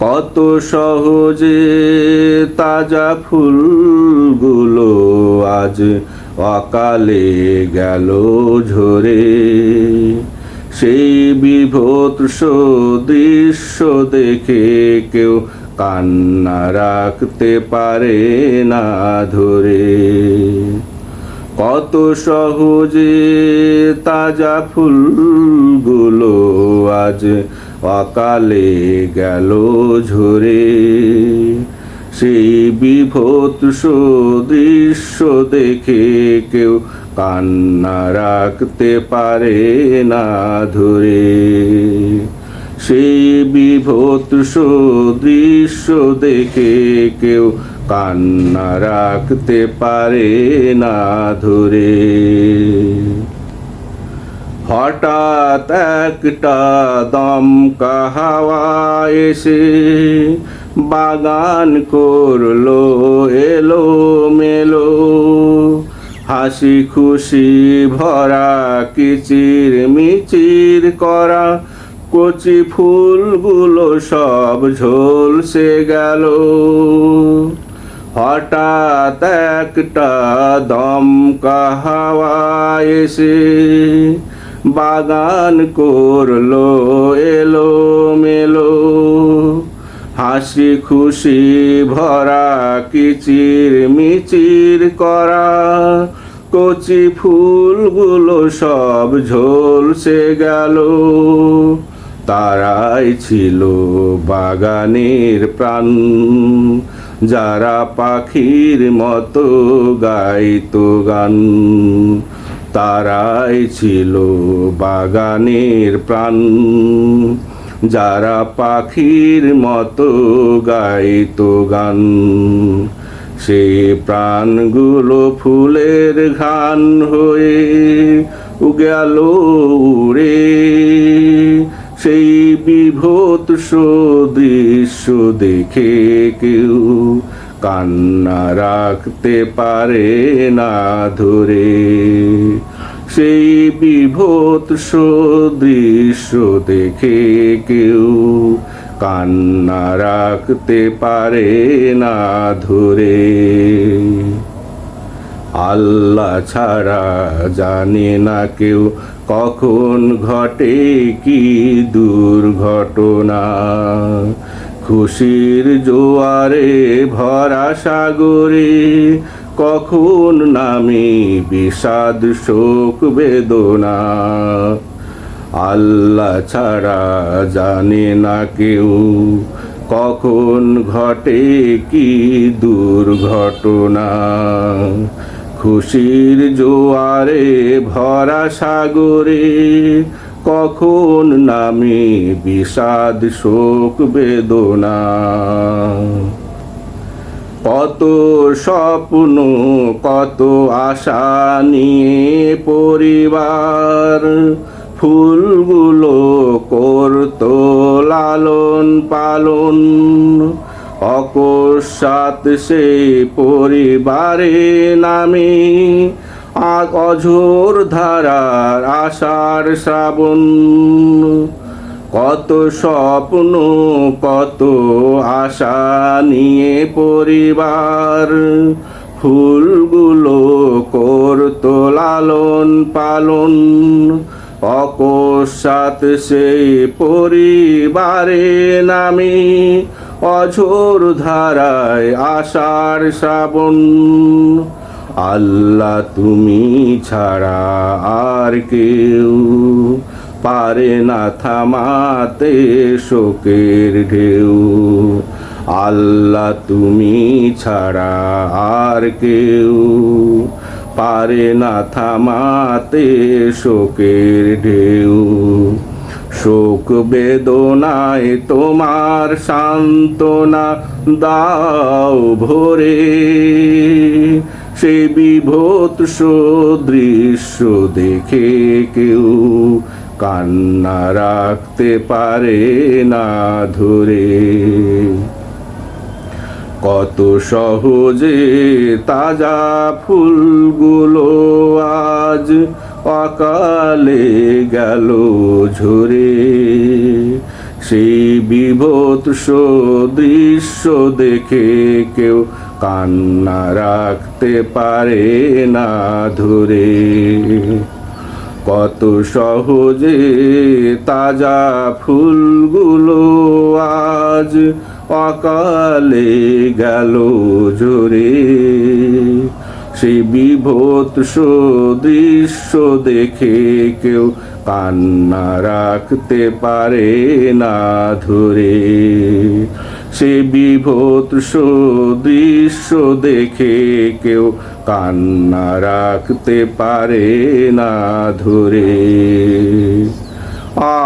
কত সহজে তাজা ফুলগুলো আজ অকালে গেল ঝরে সেই বিভৎস দৃশ্য দেখে কেউ কান্না রাখতে পারে না ধরে। কত সহজে তাজা ফুলগুলো আজ অকালে গেল ঝরে। সেই বিভৎস দৃশ্য দেখে কেউ কান্না রাখতে পারে না ধরে। সেই বিভৎস দৃশ্য দেখে কেউ কান্না রাখতে পারে না ধরে। হঠাৎ একটা দমকা হাওয়া এসে বাগান করল এলো মেলো হাসি খুশি ভরা কিচির মিচির করা কচি ফুলগুলো সব ঝলসে গেল। হঠাৎ একটা দমকা হাওয়া এসে বাগান করল এলো মেলো হাসি খুশি ভরা কিচির মিচির করা কচি ফুলগুলো সব ঝলসে গেল। তারাই ছিল বাগানের প্রাণ। যারা পাখির মতো গাইত গান, তারাই ছিল বাগানের প্রাণ। যারা পাখির মতো গাইত গান সেই প্রাণগুলো ফুলের ঘান হয়ে গেল উড়ে। সেই বিভৎস দৃশ্য দেখে কেউ কান্না রাখতে পারে না ধরে। সেই বিভৎস দৃশ্য দেখে কেউ কান্না রাখতে পারে না ধরে। আল্লাহ ছাড়া জানে না কেউ কখন ঘটে কি দুর্ঘটনা। খুশির জোয়ারে ভরা সাগরে কখন নামে বিষাদ শোক বেদনা। আল্লাহ ছাড়া জানে না কেউ। কখন ঘটে কি দুর্ঘটনা? খুশির জোয়ারে ভরা সাগরে কখন নামে বিষাদ শোক বেদনা? কত স্বপ্ন, কত আশা নিয়ে পরিবার ফুলগুলো করতো লালন পালন। অকস্মাৎ সেই পরিবারে নামে অঝোর ধারার আশার শ্রাবণ। কত স্বপ্ন, কত আশা নিয়ে পরিবার। ফুলগুলো করতো লালন পালন। অকস্মাৎ সেই পরিবারে নামে অঝোর ধারায় আশার শ্রাবণ। আল্লাহ তুমি ছাড়া আর কেউ পারে না থামাতে শোকের ঢেউ। আল্লাহ তুমি ছাড়া আর কেউ পারে না থামাতে শোকের ঢেউ। শোক বেদনায় তোমার সান্ত্বনা দাও ভরে। সে বিভৎস দৃশ্য দেখে কেউ কান্না রাখতে পারে না ধরে। কত সহজে তাজা ফুলগুলো আজ অকালে গেল ঝরে। সেই বিভৎস দৃশ্য দেখে কেউ কান্না রাখতে পারে না ধরে। কত সহজে তাজা ফুলগুলো আজ অকালে গেল জোরে। সেই বিভৎস দৃশ্য দেখে কেউ কান্না রাখতে পারে না ধরে। সে বিভৎস দৃশ্য দেখে কেউ কান্না রাখতে পারে না ধরে। আ